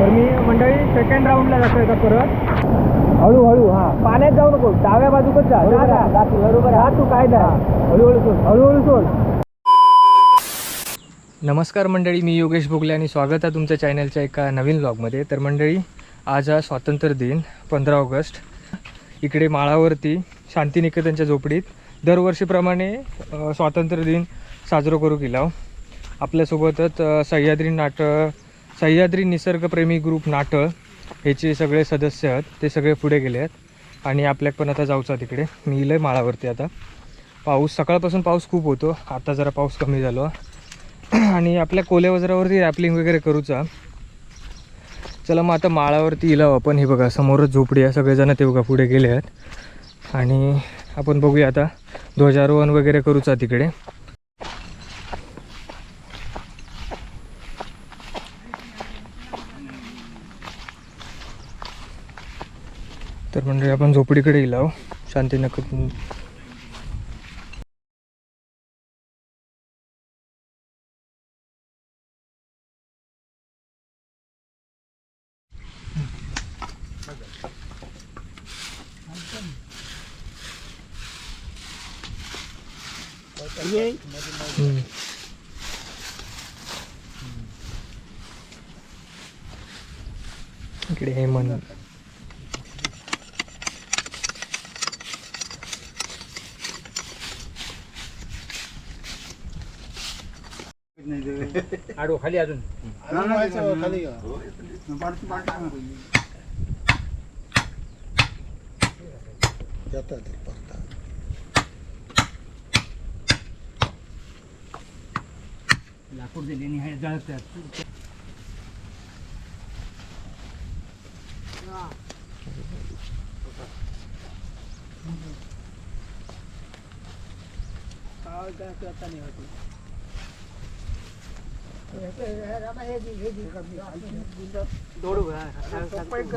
तर मी मंडळी सेकंड राऊंडला जातोय का परत हळूहळू हा पाण्यात जाऊ नको डाव्या बाजूकच जा. बरोबर हा तू काय हळूहळू सोड. हळूहळू सोड. नमस्कार मंडळी मी योगेश भोगले आणि स्वागत आहे तुमच्या चॅनलच्या एका नवीन व्लॉगमध्ये तर मंडळी आज हा स्वातंत्र्य दिन पंधरा ऑगस्ट. इकडे माळावरती शांतिनिकेतनच्या झोपडीत दरवर्षीप्रमाणे स्वातंत्र्य दिन साजरा करू केला आपल्यासोबतच सह्याद्री नाटक सह्याद्री निसर्गप्रेमी ग्रुप नाटळ ह्याचे सगळे सदस्य आहेत. ते सगळे पुढे गेले आहेत आणि आपल्याक पण आता जाऊचा तिकडे. मी इलंय माळावरती आता. पाऊस सकाळपासून पाऊस खूप होतो. आता जरा पाऊस कमी झालो. आणि आपल्या कोल्या वजरावरती रॅपलिंग वगैरे करूचा. चला मग आता माळावरती इलाव आपण. हे बघा समोरच झोपडी आहे. सगळेजण ते बघा पुढे गेले आहेत. आणि आपण बघूया आता. ध्वजारोहण वगैरे करूचा तिकडे. तर म्हणजे आपण झोपडीकडे इलाव शांतीनगर इकडे हे म्हणून आडो खाली अजून लाकूड दिले आणि हे जाळतात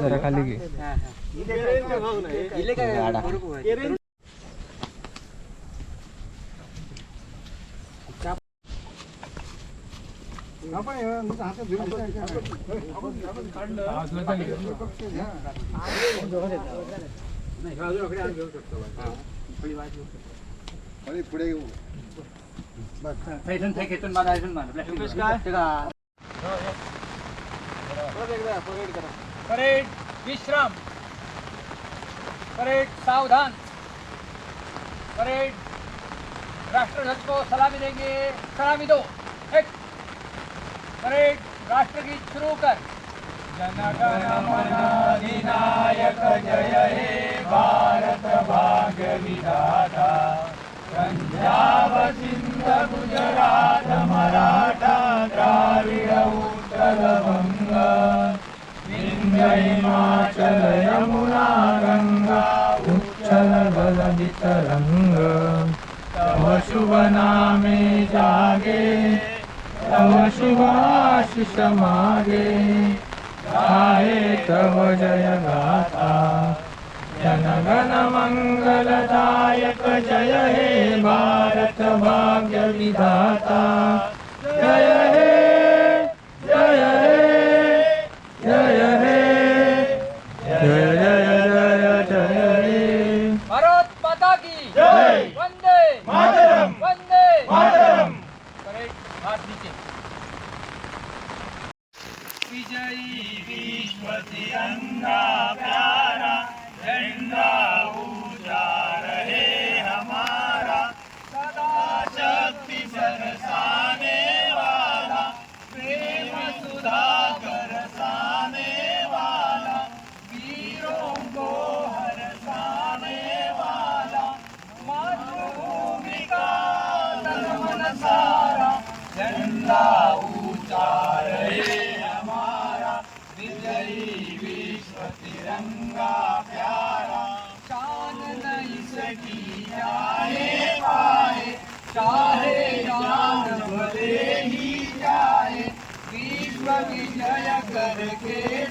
जरा खाली घे. परेड विश्राम परेड सावधान परेड राष्ट्रध्वज को सलामी देंगे सलामी दो एक परेड राष्ट्रगीत शुरू कर जनगण अधिनायक जय हे भारत भाग्य विधाता पंजाब मराठा भगिमा चलारङ्गलितरङ्गेवासमागे खा तव शुभनामे जागे तव शुभाशिष मागे गाये तव जय गाथा जनगणमङ्गलदायक जय हे भारत भाग्यविधाता जय हे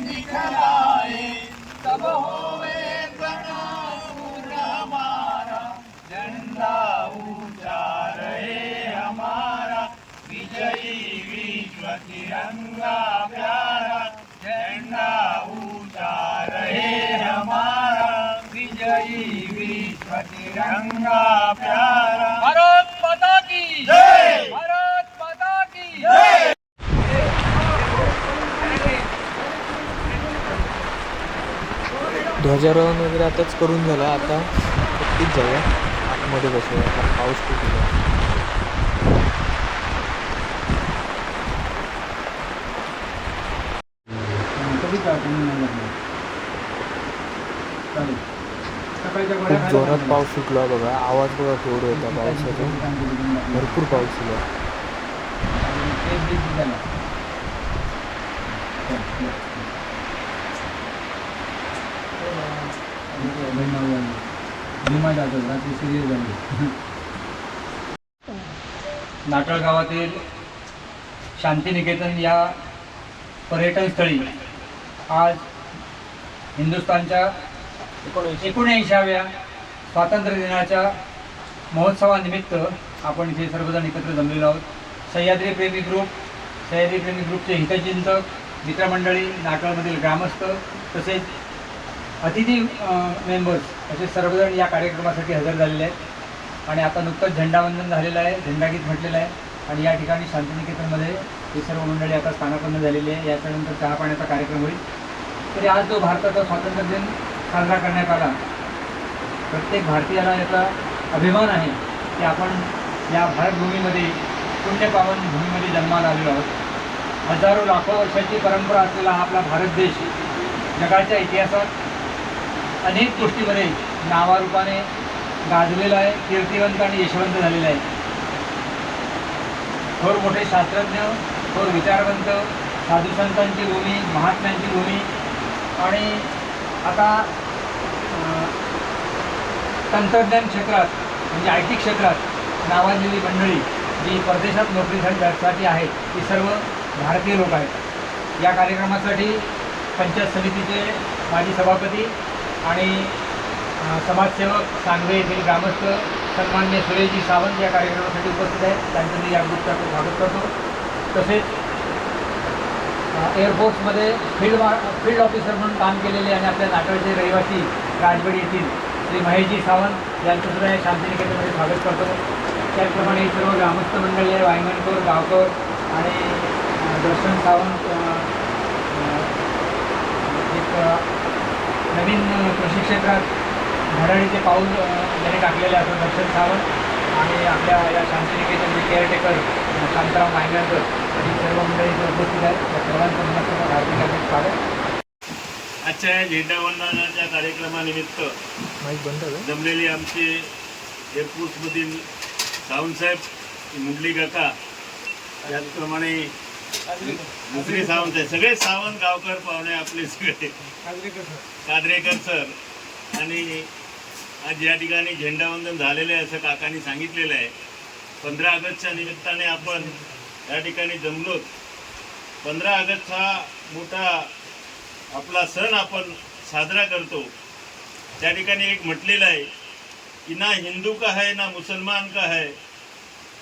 निखराए तब होवे प्रणाम हमारा झंडा ऊंचा रहे हमारा विजयी विश्व तिरंगा प्यारा। झंडा ऊंचा रहे हमारा विजयी विश्व तिरंगा प्यारा। भारत माता की जय! भारत माता की जय! ध्वजारोहण वगैरे आताच करून झालं. आता नक्कीच जाऊया आतमध्ये बसूया आता पाऊस खूप आहे. खूप जोरात पाऊस सुटला बघा. आवाज बघा केवढं होता पावसाचा. भरपूर पाऊस नाटळ गावातील शांतिनिकेतन या पर्यटन स्थळी आज हिंदुस्थानच्या एकोणऐंशाव्या स्वातंत्र्य दिनाच्या महोत्सवानिमित्त आपण इथे सर्वजण एकत्र जमलेलो आहोत. सह्याद्री प्रेमी ग्रुप सह्याद्री प्रेमी ग्रुपचे हितचिंतक मित्रमंडळी नाटळमधील ग्रामस्थ तसेच अतिथी मेंबर्स असे सर्वजण या कार्यक्रमासाठी हजर झालेले आहेत. आणि आता नुकतंच झेंडावंदन झालेलं आहे झेंडागीत म्हटलेलं आहे. आणि या ठिकाणी शांतिनिकेतनमध्ये ही सर्व मंडळी आता स्थानापन्न झालेली आहे. याच्यानंतर चहा पाण्याचा कार्यक्रम होईल. तरी आज जो भारताचा स्वातंत्र्य दिन साजरा करण्यात आला प्रत्येक भारतीयाला याचा अभिमान आहे की आपण या भारतभूमीमध्ये पुण्यपावन भूमीमध्ये जन्माला आलेलो आहोत. हजारो लाखो वर्षाची परंपरा असलेला हा आपला भारत देश जगाच्या इतिहासात अनेक गोष्टीमध्ये नावारूपाने गाजलेला आहे. कीर्तिवंत आणि यशवंत झालेला आहे. थोर मोठे शास्त्रज्ञ थोर विचारवंत साधुसंतांची भूमी महात्म्यांची भूमी आणि आता तंत्रज्ञान क्षेत्रात म्हणजे आय टी क्षेत्रात नावाजलेली मंडळी जी परदेशात नोकरीसाठी आहे ती सर्व भारतीय लोक आहेत. या कार्यक्रमासाठी पंचायत समितीचे माजी सभापती आणि समाजसेवक सांगवे येथील ग्रामस्थ सन्मान्य सुरेशजी सावंत या कार्यक्रमासाठी उपस्थित आहेत. त्यांचं मी या ग्रुपचं स्वागत करतो. तसेच एअरफोर्समध्ये फील्ड वा फील्ड ऑफिसर म्हणून काम केलेले आणि आपल्या नाटकचे रहिवासी राजगड येथील श्री महेशजी सावंत यांचंसुद्धा या शांतिनिकेतनमध्ये स्वागत करतो. त्याचप्रमाणे सर्व ग्रामस्थ मंडळी आहे वायमनकर गावकर आणि दर्शन सावंत एक नवीन कृषी क्षेत्रात धडाडीचे पाऊल अ, ज्यांनी टाकलेले असं दर्शन सावंत आणि आपल्या या शांतिनिकेतनचे केअरटेकर शांताराम मायगणकर ही सर्व मंडळी इथे उपस्थित आहेत. त्या सर्वांचं मनपूर्वक हार्दिक हार्दिक स्वागत. आजच्या या झेंडावंदनाच्या कार्यक्रमानिमित्त बंद? जमलेले आमचे एअरफोर्समधील सावंतसाहेब मुंडली काका त्याचप्रमाणे दुसरे सावंत आहे. सगळे सावंत गावकर पाहुणे आपले सगळे. कादरेकर सर. आणि आज या ठिकाणी झेंडावंदन झालेलं आहे असं काकांनी सांगितलेलं आहे. पंधरा ऑगस्टच्या निमित्ताने आपण या ठिकाणी जमलोत पंधरा ऑगस्ट हा मोठा आपला सण आपण साजरा करतो. त्या ठिकाणी एक म्हटलेलं आहे की ना हिंदू का है ना मुसलमान का है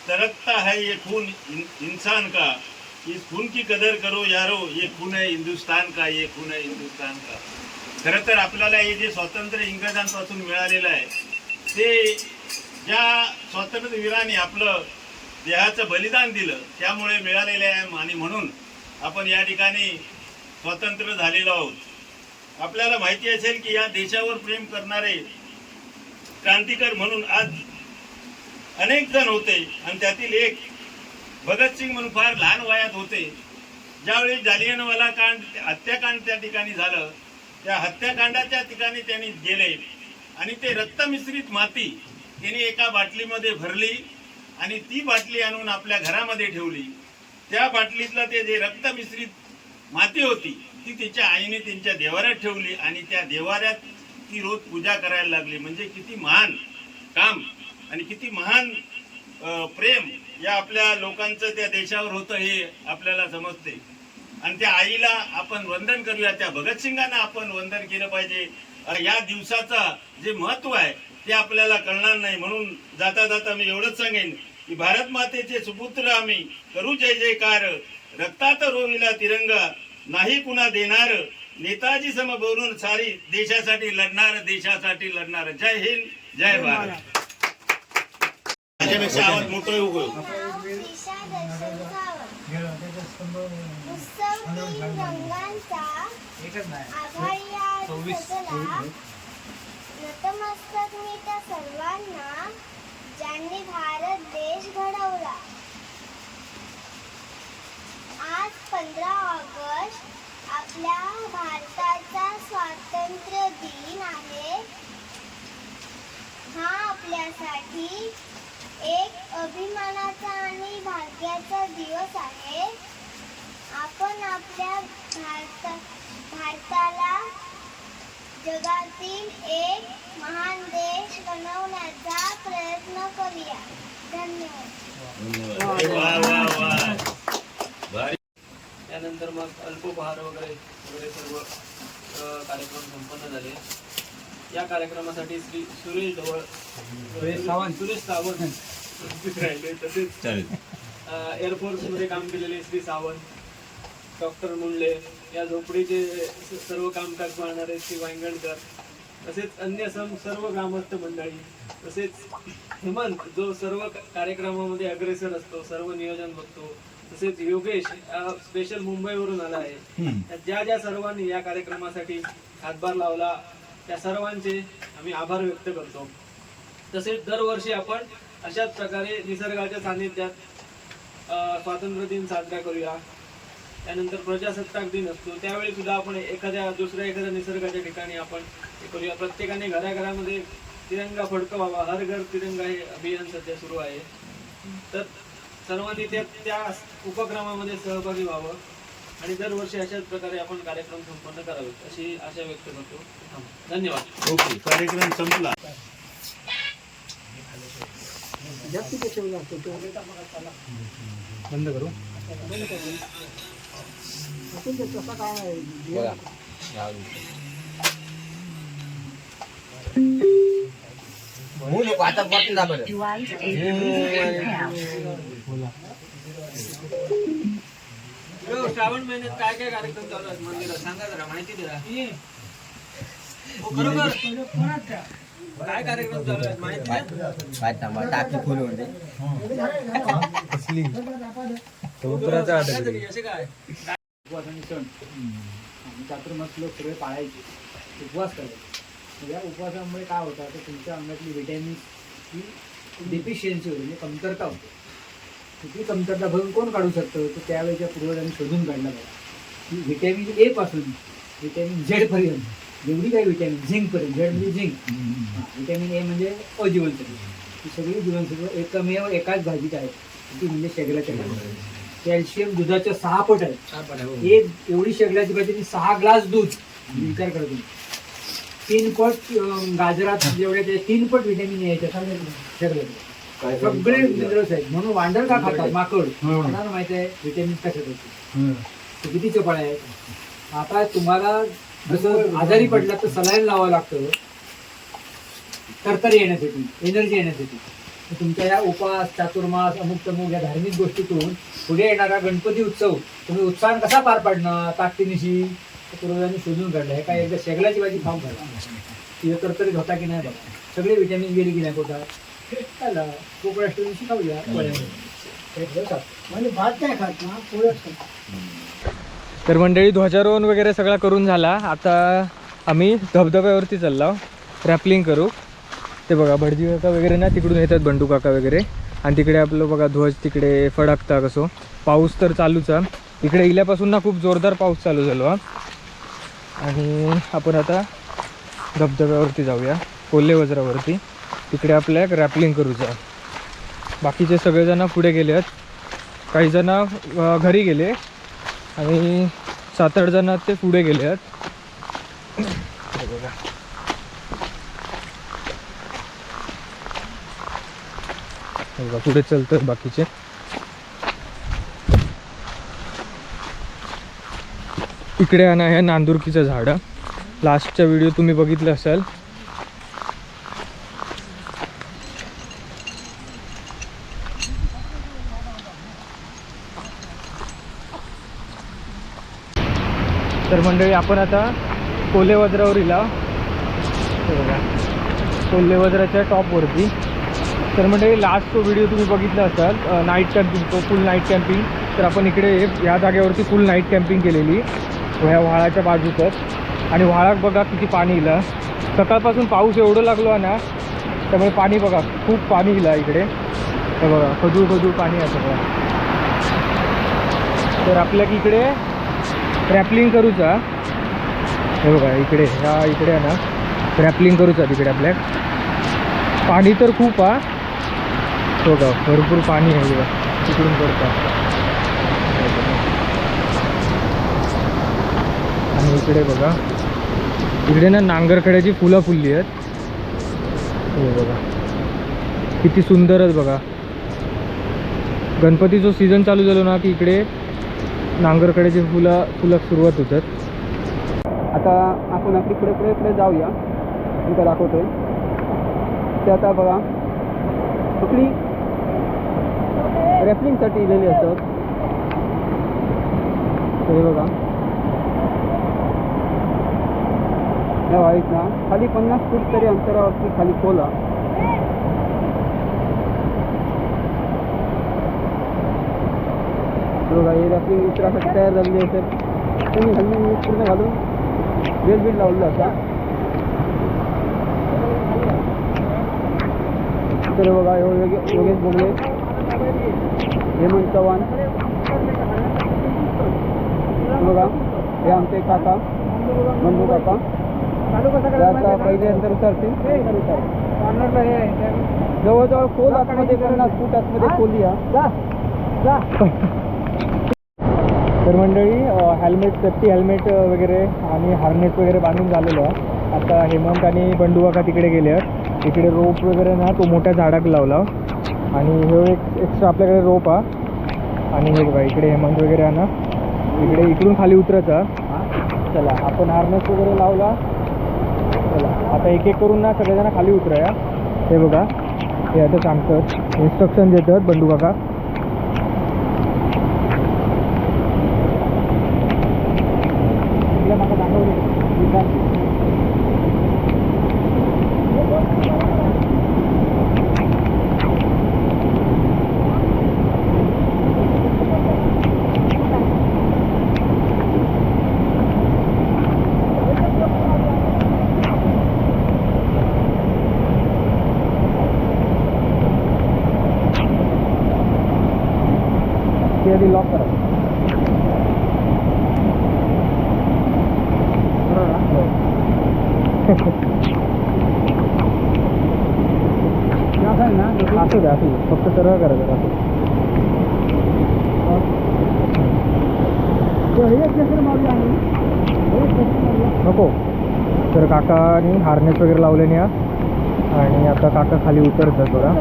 तरकता है ये खून इन, इंसान का. इस खून की कदर करो यारो ये खून है हिंदुस्तान का ये खून है हिंदुस्तान का। खरं तर आपल्याला हे जे स्वातंत्र्य इंग्रजांपासून मिळालेलं आहे ते ज्या स्वातंत्र्यवीरांनी आपलं देहाचं बलिदान दिलं त्यामुळे मिळालेलं आहे आणि म्हणून आपण या ठिकाणी स्वतंत्र झालेलो आहोत. आपल्याला माहिती असेल की या देशावर प्रेम करणारे क्रांतिकर म्हणून आज अनेक जण होते आणि त्यातील एक भगतसिंग म्हणून फार लहान वयात होते. ज्यावेळी जालियनवाला कांड हत्याकांड त्या ठिकाणी झालं त्या हत्याकांडाच्या ठिकाणी त्यांनी गेले. आणि ते रक्तमिश्रित माती त्यांनी एका बाटलीमध्ये भरली आणि ती बाटली आणून आपल्या घरामध्ये ठेवली. त्या बाटलीतलं ते जे रक्तमिश्रित माती होती ती तिच्या आईने त्यांच्या देवाऱ्यात ठेवली आणि त्या देवाऱ्यात ती रोज पूजा करायला लागली. म्हणजे किती महान काम आणि किती महान प्रेम या आपल्या लोकांचं त्या देशावर होतं हे आपल्याला समजते. आणि त्या आईला आपण वंदन करूया त्या भगतसिंगांना आपण वंदन केलं पाहिजे. या दिवसाचा जे महत्त्व आहे ते आपल्याला कळणार नाही. म्हणून जाता जाता मी एवढंच सांगेन की भारत मातेचे सुपुत्र आम्ही करू जय जयकार. रक्तात रोविला तिरंगा नाही कुणा देणार. नेताजी सम बोलून सारी देशासाठी लढणार देशासाठी लढणार. जय हिंद जय भारत. माझ्यापेक्षा आवाज मोठं येऊ गयो. नतमस्तक मी त्या सर्वांना ज्यांनी भारत देश घडवला आज पंधरा ऑगस्ट आपल्या भारताचा स्वातंत्र्य दिन आहे. हा आपल्यासाठी एक अभिमानाचा आणि भाग्याचा दिवस आहे. आपण आपल्या भारत भारताला जगातील एक महान देश बनवण्याचा प्रयत्न करूया. धन्यवाद. त्यानंतर मग अल्पोपहार वगैरे सर्व कार्यक्रम संपन्न झाले. या कार्यक्रमासाठी श्री सुरेश ढवळ सुरेश सावंत. सुरेश सावंत उपस्थित राहिले. तसेच एअरफोर्समध्ये काम केलेले श्री सावंत डॉक्टर मुंडले या झोपडीचे सर्व कामकाज पाहणारे श्री वांगणकर तसेच अन्य सम सर्व ग्रामस्थ मंडळी तसेच हेमंत जो सर्व कार्यक्रमामध्ये अग्रेसर असतो सर्व नियोजन बघतो तसेच योगेश स्पेशल मुंबईवरून आला आहे. ज्या ज्या सर्वांनी या कार्यक्रमासाठी हातभार लावला त्या सर्वांचे आम्ही आभार व्यक्त करतो. तसेच दरवर्षी आपण अशाच प्रकारे निसर्गाच्या सान्निध्यात स्वातंत्र्य दिन साजरा करूया. त्यानंतर प्रजासत्ताक दिन असतो. त्यावेळी सुद्धा आपण एखाद्या दुसऱ्या एखाद्या निसर्गाच्या ठिकाणी आपण हे करूया. प्रत्येकाने घराघरामध्ये तिरंगा फडकवावा. हर घर तिरंगा हे अभियान सध्या सुरू आहे. तर सर्वांनी त्या त्या उपक्रमामध्ये सहभागी व्हावं. आणि दरवर्षी अशाच प्रकारे आपण कार्यक्रम संपन्न करावेत अशी आशा व्यक्त करतो. धन्यवाद. ओके कार्यक्रम संपला. बंद करू? हो, श्रावण महिन्यात काय काय कार्यक्रम चालू आहेत मंदिरात? सांगा जरा माहिती द्या. हो, काय कार्यक्रम चालू आहेत माहिती समुद्राचा? असे काय? उपवास आणि सण. आणि चातुर्मास लोक सगळे पाळायचे. उपवास करायचे. या उपवासामुळे काय होतं तर तुमच्या अंगातली विटॅमिन ही डिफिशियन्सी होते म्हणजे कमतरता होते. ती कमतरता भरून कोण काढू शकतं? तर त्यावेळेच्या पूर्वजांनी शोधून काढला पाहिजे की व्हिटॅमिन ए पासून व्हिटॅमिन झेड पर्यंत जेवढी काही व्हिटॅमिन झिंक पर्यंत झेड म्हणजे झिंक व्हिटॅमिन ए म्हणजे अजीवनसत्व ही सगळी जीवनसत्व एकमेव एकाच भाजीत आहेत. ती म्हणजे भाजी. कॅल्शियम दुधाच्या सहा पट आहे एक एवढी शेगलाची भाजी ती सहा ग्लास दूध. विचार करा तुम्ही तीन पट गाजरात जेवढे ते तीन पट व्हिटॅमिन यायच्या शेगलाचे सगळे मिनरल्स आहेत म्हणून वांडर का खातात? माकड. कोणाला माहिती आहे व्हिटॅमिन कशात असते ते किती चपळ आहेत? आता तुम्हाला जसं आजारी पडला तर सलाईन लावावं लागतं. तरतरी येण्यासाठी एनर्जी येण्यासाठी. तुमच्या या उपास चातुर्मास अमुक तमुक या धार्मिक गोष्टीतून पुढे येणारा गणपती उत्सव तुम्ही उत्साह कसा पार पाडणार? ताकदीनिशी पूर्वजांनी शोधून काढलं. हे काय एकदा शेगलाची भाजी खाऊन काढला तिथे तरतरीत होता की नाही बघा? सगळे विटॅमिन गेले की नाही पोटात? त्याला कोकणाष्टमी दिवशी खाऊया म्हणजे भात नाही खात ना पोळ्याच खात. तर मंडळी ध्वजारोहण वगैरे सगळा करून झाला. आता आम्ही धबधब्यावरती चाललो. रॅपलिंग करू. ते बघा भटजी काका वगैरे ना तिकडून येतात बंडू काका वगैरे. आणि तिकडे आपलं बघा ध्वज तिकडे फडकता कसो. पाऊस तर चालूच आहे. इकडे इल्यापासून ना खूप जोरदार पाऊस चालू झालो. हा आणि आपण आता धबधब्यावरती जाऊया. कोल्हे वज्रावरती. तिकडे आपल्या रॅपलिंग करूचा बाकीचे सगळेजण पुढे गेले आहेत. काही जण घरी गेले आणि सात आठ जण ते पुढे गेले आहेत. बघा. बघा पुढे चालतात बाकीचे. इकडे आणा ह्या नांदुरकीचं झाड. लास्टचा व्हिडिओ तुम्ही बघितलं असाल तर मंडळी आपण आता कोल्हेवज्रावरीला. इला बघा. कोल्हेवज्राच्या टॉपवरती. तर मंडळी लास्ट तो व्हिडिओ तुम्ही बघितला असाल नाईट कॅम्पिंग तो फुल नाईट कॅम्पिंग तर आपण इकडे या जागेवरती फुल नाईट कॅम्पिंग केलेली. ह्या व्हाळाच्या बाजूतच. आणि व्हाळात बघा किती पाणी इलं. सकाळपासून पाऊस एवढं लागलो आहे ना त्यामुळे पाणी बघा खूप पाणी इला इकडे. बघा खजूर खजूर पाणी आहे सगळं. तर आपल्या इकडे रॅपलिंग करूचा. हे बघा इकडे ह्या इकडे आहे ना. रॅपलिंग करूचा तिकडे आपल्या. पाणी तर खूप हा हो का भरपूर पाणी आहे बघा. तिकडून करता. आणि इकडे बघा. इकडे ना नांगरखड्याची फुलं फुलली आहेत. हे बघा. किती सुंदरच बघा. गणपतीचं सीझन चालू झालो ना की इकडे नांगरकड्याची फुलं फुला सुरुवात होतात. आता आपण आपली पुढे पुढे पुढे जाऊया. तुमचा दाखवतोय. ते आता बघा. कुठली? रॅपलिंगसाठी इलेली असतात. हे बघा. या वाईट ना. खाली पन्नास फूट तरी अंतरावरती खाली खोला. बघा हे रॅपलिंग उतरासाठी तयार झालेली असेल त्यांनी घालून पूर्ण घालून बेल बील लावलं असा तर बघा यो- योगे- योगेश बोगले हेमंत चव्हाण बघा हे आमचे काका बंधू काका ते आता पहिले अंतर उतरतील जवळजवळ खोल आतमध्ये पन्नास फूट आतमध्ये खोली हा तर मंडळी हेल्मेट सेफ्टी हेल्मेट वगैरे आणि हार्नेस वगैरे बांधून झालेलं आहे. आता हेमंत आणि बंडू तिकडे गेले आहेत. इकडे रोप वगैरे ना तो मोठ्या झाडाक लावला. आणि हे एक एक्स्ट्रा आपल्याकडे रोप हा. आणि हे बघा इकडे हेमंत वगैरे आहे ना इकडे इकडून खाली उतरायचा. चला आपण हार्नेस वगैरे लावला. चला आता एक एक करून ना सगळेजण खाली उतराया. हे बघा हे आता सांगतात इन्स्ट्रक्शन देतात बंडू काका ते आधी लॉक करा असू द्या असू फक्त सरळ करा असं नको. तर काकानी हार्नेस वगैरे लावले या आणि आता काका खाली उतरतात थोडा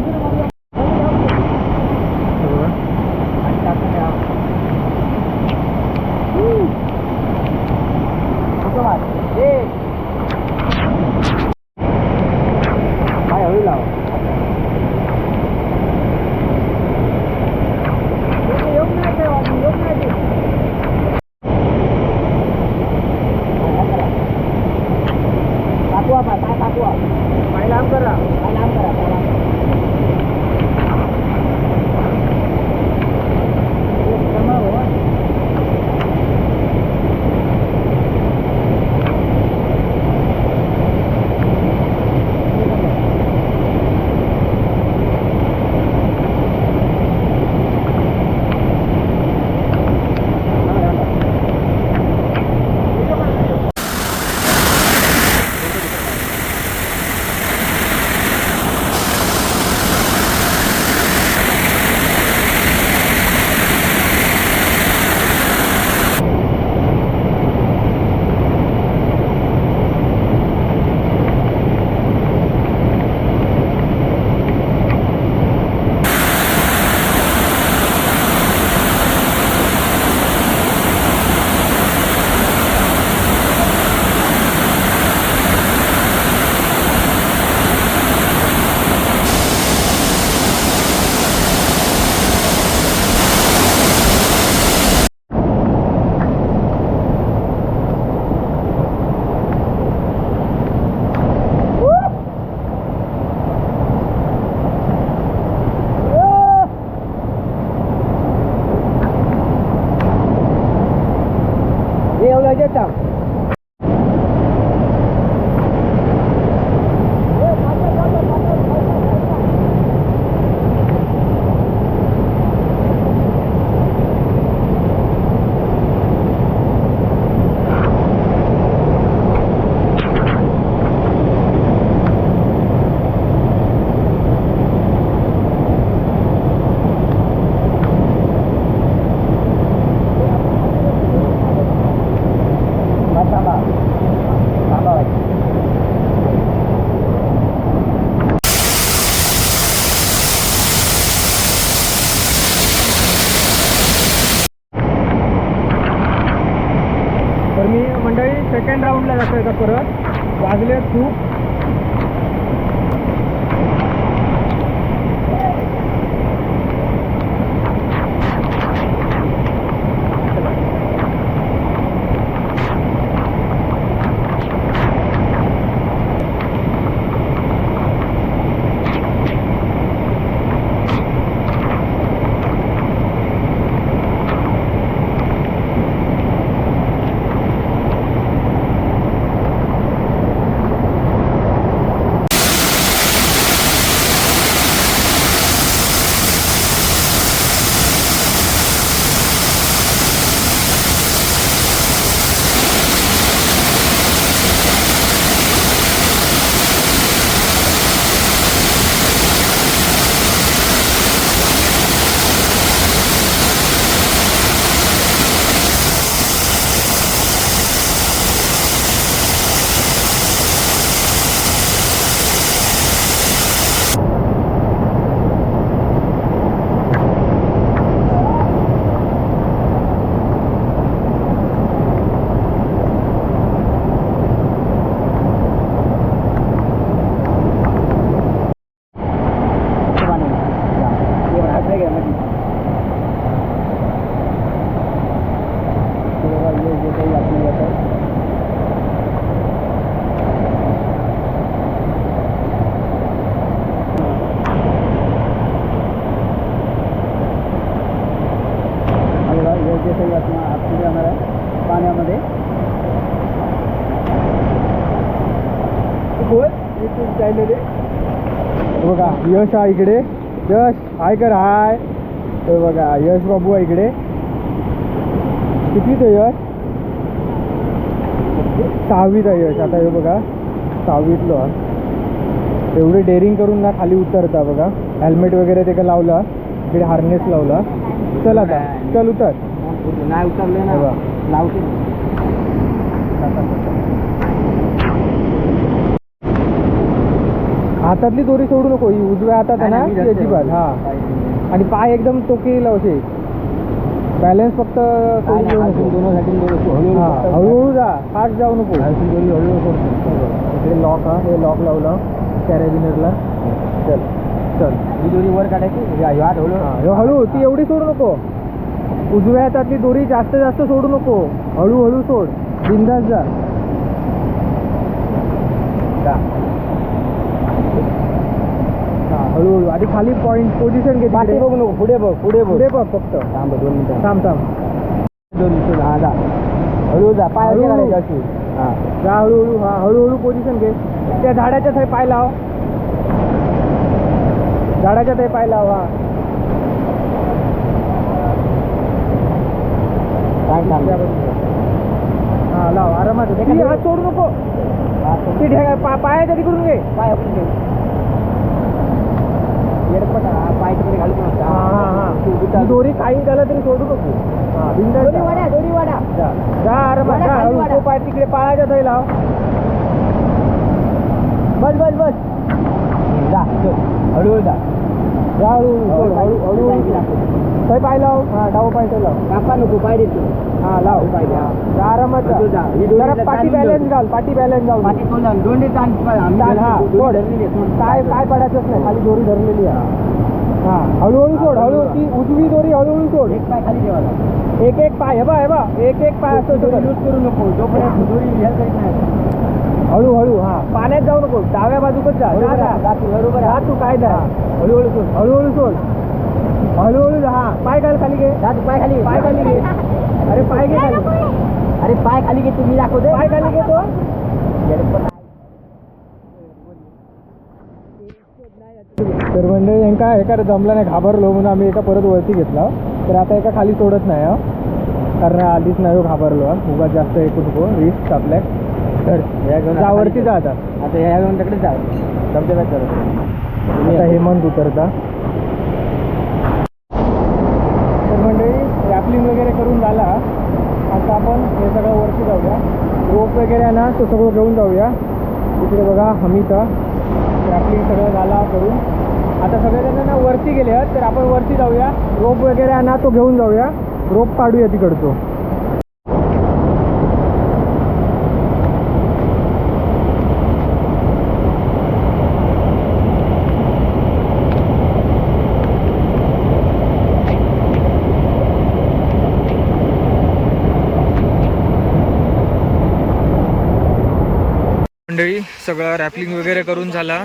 यश आहे इकडे. यश हाय कर हाय. तर बघा यश बाबू आहे इकडे. कितीच आहे यश? सहावीत आहे यश. आता हे बघा सहावीतलं. एवढे डेअरिंग करून ना खाली उतरता बघा. हेल्मेट वगैरे ते का लावला? इकडे हार्नेस लावला. चल आता चल उतर. नाही उतरले ना. लावते. हातातली दोरी सोडू नको ही उजव्या हातात आहे ना ती अजिबात हा. आणि पाय एकदम टोके लावशे बॅलन्स फक्त सोडून देऊ नको. हा, हळूहळू जा फास्ट जाऊ नको. इकडे लॉक हा हे लॉक लावलं कॅरेबिनरला चल चल. ही दोरी वर काढायची हळू ती एवढी सोडू नको. उजव्या हातातली दोरी जास्त जास्त सोडू नको. हळूहळू सोड. बिंदास जा. हळूहळू. आधी खाली पॉइंट पोझिशन घे पाठी. बघू नको. पुढे बघ पुढे बघ. पुढे बघ फक्त. थांब दोन मिनिटं. थांब थांब. दोन मिनिटं. हा जा. हळू जा. पाय हळू. अशी हा. जा हळूहळू. हा हळूहळू पोझिशन घे. त्या झाडाच्या थाई पाय लाव. झाडाच्या थाई पाय लाव हा. सांग सांग. हा लाव. आरामात. हात सोडू नको. हा, तो ती ढेगा पा पायाच्या तिकडून घे. पाय आपण घे पाय तिकडे दोरी काही झालं तरी सोडू नको. हा. जा. हळू. तो पाय तिकडे पायाच्या थाई लाव. बस बस बस. जा. हळूहळू जा. हळू पाय लाव. हा डावा पाय कापा नको पाय देतो. हा लाव पाहिजे, आरामात जा. ही जरा पाठी चालून बॅलन्स जाऊ. घाल पाठी बॅलन्स घाल पाठी दोन चाल, हा, सोड. धरलेली आहे, सोड. काय काय पडायचंच नाही. खाली दोरी धरलेली आहे. हा हळूहळू सोड हळूहळू. ती उजवी दोरी हळूहळू सोड. एक पाय खाली ठेवायचा एक एक पाय हे बा हे बा एक एक पाय असतो लूज करू नको. जोपर्यंत दोरी ह्या करीत नाही. हळूहळू हा. पाण्यात जाऊ नको. डाव्या बाजूकच जा. जा, जा. जा तू, बरोबर जा. तू काय जा हळूहळू सोड. हळूहळू सोड. हळूहळू जा हा. पाय घाल खाली घे. जा तू पाय खाली. पाय खाली घे. अरे पाय घे खाली. अरे पाय खाली घे तुम्ही दाखवते पाय खाली घेतो. तर मंडळी यांका एका जमला नाही घाबरलो म्हणून आम्ही एका परत वरती घेतला. तर आता एका खाली सोडत नाही हं. कारण आधीच नाही हो घाबरलो हं. उगाच जास्त ऐकू नको रिस्क आपल्या तर जा वरती जा आता. आता ह्या घेऊन तिकडे जा. धबधब्यात आता हेमंत उतरता तर मंडळी रॅपलिंग वगैरे करून झाला आता आपण हे सगळं वरती जाऊया वगैरे आहे ना तो सगळं घेऊन जाऊया. तिकडे बघा हमीचा. रॅपलिंग सगळं झाला करून. आता सगळेजण ना वरती गेले आहेत तर आपण वरती जाऊया. रोप वगैरे आहे ना तो घेऊन जाऊया. रोप काढूया तिकडचो मंडळी सगळं रॅपलिंग वगैरे करून झाला.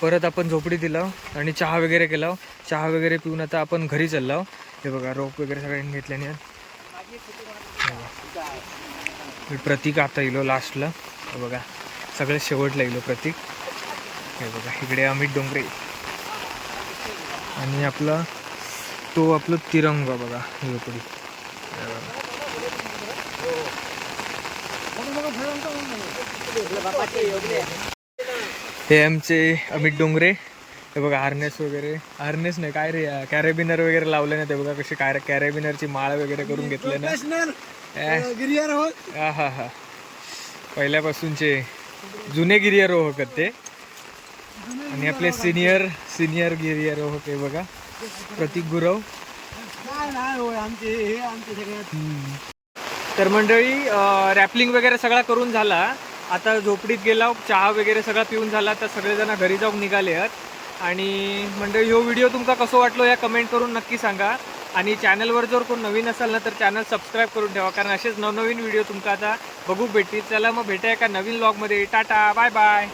परत आपण झोपडी दिला आणि चहा वगैरे केला. चहा वगैरे पिऊन आता आपण घरी चाललो. हे बघा रोप वगैरे सगळ्यांनी घेतल्याने. प्रतीक आता येलो लास्टला हे बघा सगळं शेवटला येलो प्रतीक. हे बघा इकडे अमित डोंगरे. आणि आपला तो आपलं तिरंगा बघा झोपडी हे. हे आमचे अमित डोंगरे. हे बघा हार्नेस वगैरे. हार्नेस नाही काय रे कॅरेबिनर वगैरे लावले ना ते बघा कशी काय कॅरेबिनरची माळ वगैरे करून घेतले ना. हा हा हा. पहिल्यापासूनचे जुने गिर्यारोहक आहेत ते. आणि आपले सिनियर सिनियर गिर्यारोहक आहे बघा. प्रतीक गुरव. तर मंडळी रॅपलिंग वगैरे सगळा करून झाला. आता झोपडीत गेला चहा वगैरे सगळा पिऊन झाला तर सगळेजण घरी जाऊन निघाले आहेत. आणि म्हणजे ह्यो व्हिडिओ तुमका कसं वाटलो या कमेंट करून नक्की सांगा. आणि चॅनलवर जर कोण नवीन असाल ना तर चॅनल सबस्क्राईब करून ठेवा कारण असेच नवनवीन व्हिडिओ तुमका आता बघू भेटतील. चला मग भेटा एका नवीन ब्लॉगमध्ये टाटा बाय बाय